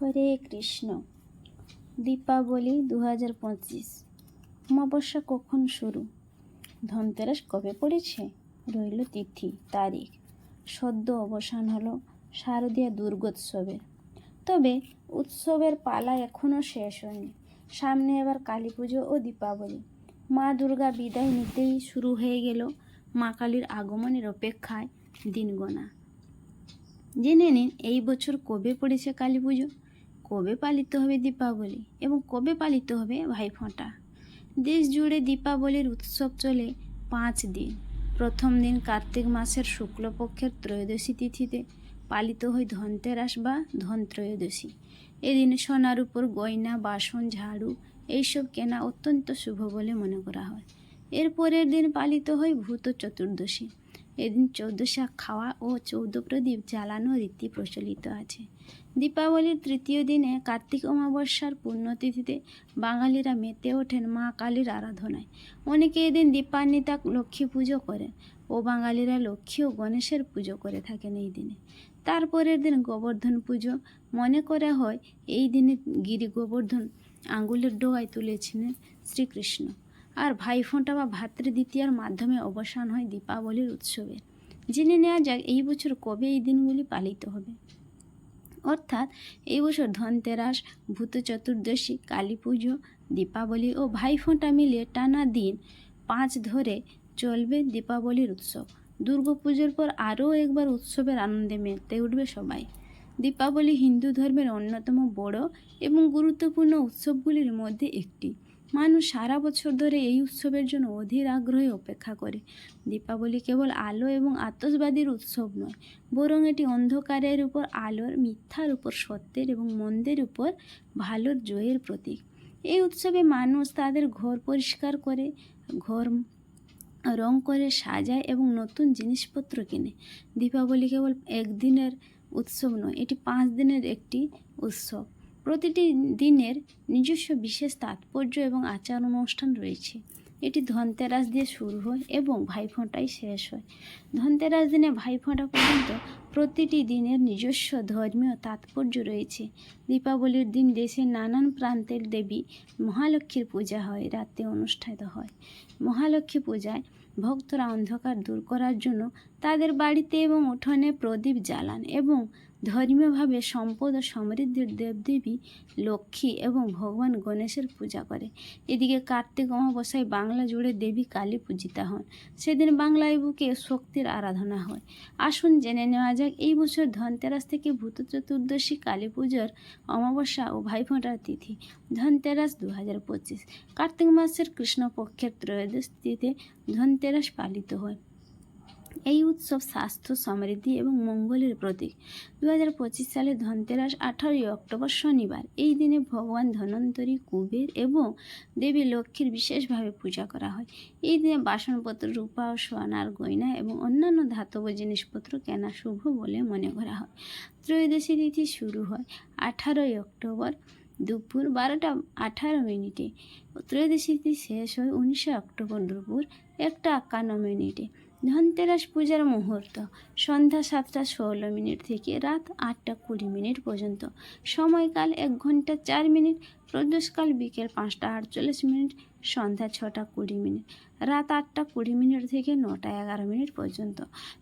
হরে কৃষ্ণ। দীপাবলি দু হাজার পঁচিশ। অমাবস্যা কখন শুরু? ধনতেরাস কবে পড়েছে? রইল তিথি, তারিখ। সদ্য অবসান হলো শারদীয় দুর্গোৎসবের। তবে উৎসবের পালা এখনও শেষ হয়নি। সামনে এবার কালী পুজো ও দীপাবলি। মা দুর্গা বিদায় নিতেই শুরু হয়ে গেল মা কালীর আগমনের অপেক্ষায় দিন গোনা জেনে নিন, এই বছর কবে পড়েছে কালী পুজো? কবে পালিত হবে দীপাবলি এবং কবে পালিত হবে ভাইফোঁটা দেশ জুড়ে দীপাবলির উৎসব চলে পাঁচ দিন। প্রথম দিন কার্তিক মাসের শুক্লপক্ষের ত্রয়োদশী তিথিতে পালিত হয় ধনতেরাস বা ধনত্রয়োদশী। এদিন সোনার উপর গয়না, বাসন, ঝাড়ু এইসব কেনা অত্যন্ত শুভ বলে মনে করা হয়। এর পরের দিন পালিত হয় ভূত চতুর্দশী। এদিন চৌদ্দ শাক খাওয়া ও চৌদ্দ প্রদীপ জ্বালানো রীতি প্রচলিত আছে। দীপাবলির তৃতীয় দিনে কার্তিক অমাবস্যার পুণ্যতিথিতে বাঙালিরা মেতে ওঠেন মা কালীর আরাধনায়। অনেকে এদিন দীপান্বিতা লক্ষ্মী পুজো করেন ও বাঙালিরা লক্ষ্মী ও গণেশের পুজো করে থাকেন এই দিনে। তারপরের দিন গোবর্ধন পুজো মনে করা হয়, এই দিনে গিরি গোবর্ধন আঙ্গুলের ডোয়ায় তুলেছিলেন শ্রীকৃষ্ণ। আর ভাইফোঁটা বা ভাতৃদ্বিতীয়ার মাধ্যমে অবসান হয় দীপাবলির উৎসবে। জেনে নেওয়া যাক, এই বছর কবে এই দিনগুলি পালিত হবে? অর্থাৎ, এই বছর ধনতেরাস, ভূত চতুর্দশী, কালী পুজো, দীপাবলি ও ভাইফোঁটা মিলিয়ে টানা দিন পাঁচ ধরে চলবে দীপাবলির উৎসব। দুর্গাপুজোর পর আরও একবার উৎসবের আনন্দে মেতে উঠবে সবাই। দীপাবলি হিন্দু ধর্মের অন্যতম বড় এবং গুরুত্বপূর্ণ উৎসবগুলির মধ্যে একটি। মানুষ সারা বছর ধরে এই উৎসবের জন্য অধীর আগ্রহে অপেক্ষা করে। দীপাবলি কেবল আলো এবং আতসবাদীর উৎসব নয়, বরং এটি অন্ধকারের উপর আলোর, মিথ্যার উপর সত্যের এবং মন্দের উপর ভালোর জয়ের প্রতীক। এই উৎসবে মানুষ তাদের ঘর পরিষ্কার করে, ঘর রং করে, সাজায় এবং নতুন জিনিসপত্র কিনে। দীপাবলি কেবল একদিনের উৎসব নয়, এটি পাঁচ দিনের একটি উৎসব। প্রতিটি দিনের নিজস্ব বিশেষ তাৎপর্য এবং আচার অনুষ্ঠান রয়েছে। এটি ধনতেরাস দিয়ে শুরু হয় এবং ভাইফোঁটায় শেষ হয়। ধনতেরাস দিনে ভাইফোঁটা পর্যন্ত প্রতিটি দিনের নিজস্ব ধর্মীয় তাৎপর্য রয়েছে। দীপাবলির দিন দেশের নানান প্রান্তের দেবী মহালক্ষ্মীর পূজা হয়, রাতে অনুষ্ঠিত হয়। মহালক্ষ্মী পূজায় ভক্তরা অন্ধকার দূর করার জন্য তাদের বাড়িতে এবং উঠোনে প্রদীপ জ্বালান এবং ধর্মীয়ভাবে সম্পদ ও সমৃদ্ধির দেবদেবী, লক্ষ্মী এবং ভগবান গণেশের পূজা করে। এদিকে কার্তিক অমাবস্যায় বাংলা জুড়ে দেবী কালী পূজিতা হন। সেদিন বাংলায় বুকে শক্তির আরাধনা হয়। আসুন জেনে নেওয়া যাক, এই বছর ধনতেরাস থেকে ভূত চতুর্দশী কালী পুজোর অমাবস্যা ও ভাইফোঁটার তিথি, ধনতেরাস দু হাজার পঁচিশ। কার্তিক মাসের কৃষ্ণপক্ষের ত্রয়োদশ তিথিতে ধনতেরাস পালিত হয়। এই উৎসব স্বাস্থ্য সমৃদ্ধি এবং মঙ্গলের প্রতীক। দু হাজার পঁচিশ সালে ধনতেরাস আঠারোই অক্টোবর শনিবার। এই দিনে ভগবান ধনন্তরী কুবের এবং দেবী লক্ষ্মীর বিশেষভাবে পূজা করা হয়। এই দিনে বাসনপত্র, রূপা ও সোনার গয়না এবং অন্যান্য ধাতব জিনিসপত্র কেনা শুভ বলে মনে করা হয়। ত্রয়োদশী তিথি শুরু হয় আঠারোই অক্টোবর দুপুর বারোটা আঠারো মিনিটে। ত্রয়োদশী তিথি শেষ হয় উনিশে অক্টোবর দুপুর একটা একান্ন মিনিটে। ধনতেরাস পূজার মুহূর্ত, সন্ধ্যা সাতটা ষোলো মিনিট থেকে রাত আটটা কুড়ি মিনিট পর্যন্ত। সময়কাল এক ঘণ্টা চার মিনিট, প্রদোষকাল বিকেল পাঁচটা আটচল্লিশ মিনিট সন্ধ্যা ছটা কুড়ি মিনিট। রাত আটটা কুড়ি মিনিট থেকে নটা এগারো মিনিট পর্যন্ত।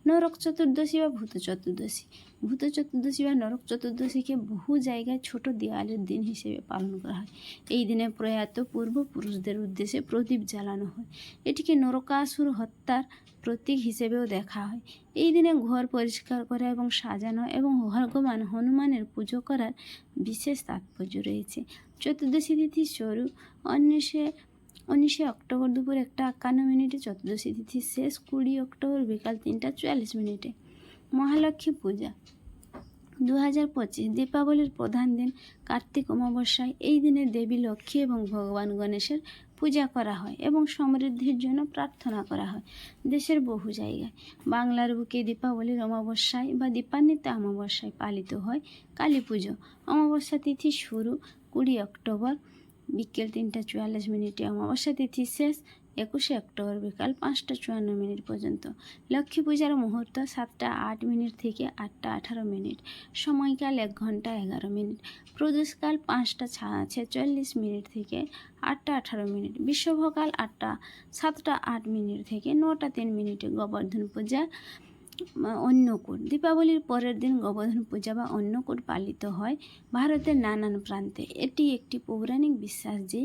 নরক চতুর্দশী বা ভূত চতুর্দশী। ভূত চতুর্দশী বা নরক চতুর্দশীকে বহু জায়গায় ছোট দেওয়ালের দিন হিসেবে পালন করা হয়। এই দিনে প্রয়াত পূর্বপুরুষদের উদ্দেশ্যে প্রদীপ জ্বালানো হয়। এটিকে নরকাসুর হত্যার প্রতীক হিসেবেও দেখা হয়। এই দিনে ঘর পরিষ্কার করা এবং সাজানো এবং ভগবান হনুমানের পুজো করার বিশেষ তাৎপর্য রয়েছে। চতুর্দশী তিথি শুরু উনিশে উনিশে অক্টোবর দুপুর একটা একান্ন মিনিটে চতুর্দশী তিথি শেষ, কুড়ি অক্টোবর বিকাল তিনটা চুয়াল্লিশ মিনিটে। মহালক্ষ্মী পূজা। দু হাজার পঁচিশ, দীপাবলির প্রধান দিন কার্তিক অমাবস্যায়। এই দিনে দেবী, লক্ষ্মী এবং ভগবান গণেশের পূজা করা হয় এবং সমৃদ্ধির জন্য প্রার্থনা করা হয়। দেশের বহু জায়গায়। বাংলার বুকে দীপাবলির অমাবস্যায় বা দীপান্বিতা অমাবস্যায় পালিত হয় কালী পুজো অমাবস্যা তিথি শুরু কুড়ি অক্টোবর বিকেল তিনটা চুয়াল্লিশ মিনিটে অমাবস্যা তিথি শেষ, একুশে অক্টোবর বিকাল পাঁচটা চুয়ান্ন মিনিট পর্যন্ত। লক্ষ্মী পূজার মুহূর্ত সাতটা আট মিনিট থেকে আটটা আঠারো মিনিট। সময়কাল এক ঘণ্টা এগারো মিনিট। প্রদোষকাল পাঁচটা ছেচল্লিশ মিনিট থেকে আটটা আঠারো মিনিট। বিশ্বভকাল আটটা, সাতটা আট মিনিট থেকে নটা তিন মিনিটে গোবর্ধন পূজা। অন্নকূট দীপাবলির পরের দিন গোবর্ধন পূজা বা অন্নকূট পালিত হয় ভারতের নানান প্রান্তে। এটি একটি পৌরাণিক বিশ্বাস যে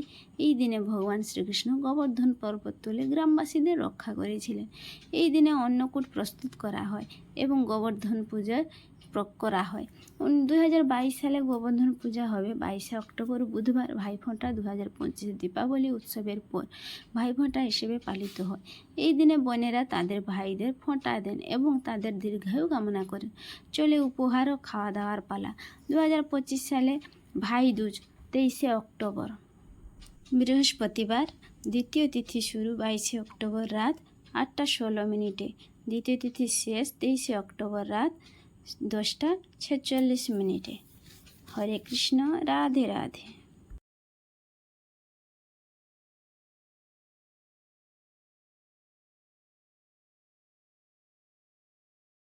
এই দিনে ভগবান শ্রীকৃষ্ণ গোবর্ধন পর্বত তুলে গ্রামবাসীদের রক্ষা করেছিলেন। এই দিনে অন্নকূট প্রস্তুত করা হয় এবং গোবর্ধন পূজার করা হয়। দুই হাজার বাইশ সালে গোবর্ধন পূজা হবে বাইশে অক্টোবর বুধবার ভাইফোঁটা দু হাজার পঁচিশে দীপাবলি উৎসবের পর ভাইফোঁটা হিসেবে পালিত হয়। এই দিনে বোনেরা তাদের ভাইদের ফোঁটা দেন এবং তাদের দীর্ঘায়ু কামনা করেন। চলে উপহার ও খাওয়া দাওয়ার পালা। দু হাজার পঁচিশ সালে ভাই দুজ তেইশে অক্টোবর। বৃহস্পতিবার দ্বিতীয় তিথি শুরু, বাইশে অক্টোবর রাত আটটা ষোলো মিনিটে। দ্বিতীয় তিথি শেষ, তেইশে অক্টোবর রাত দশটা ছেচল্লিশ মিনিটে। হরে কৃষ্ণ, রাধে রাধে।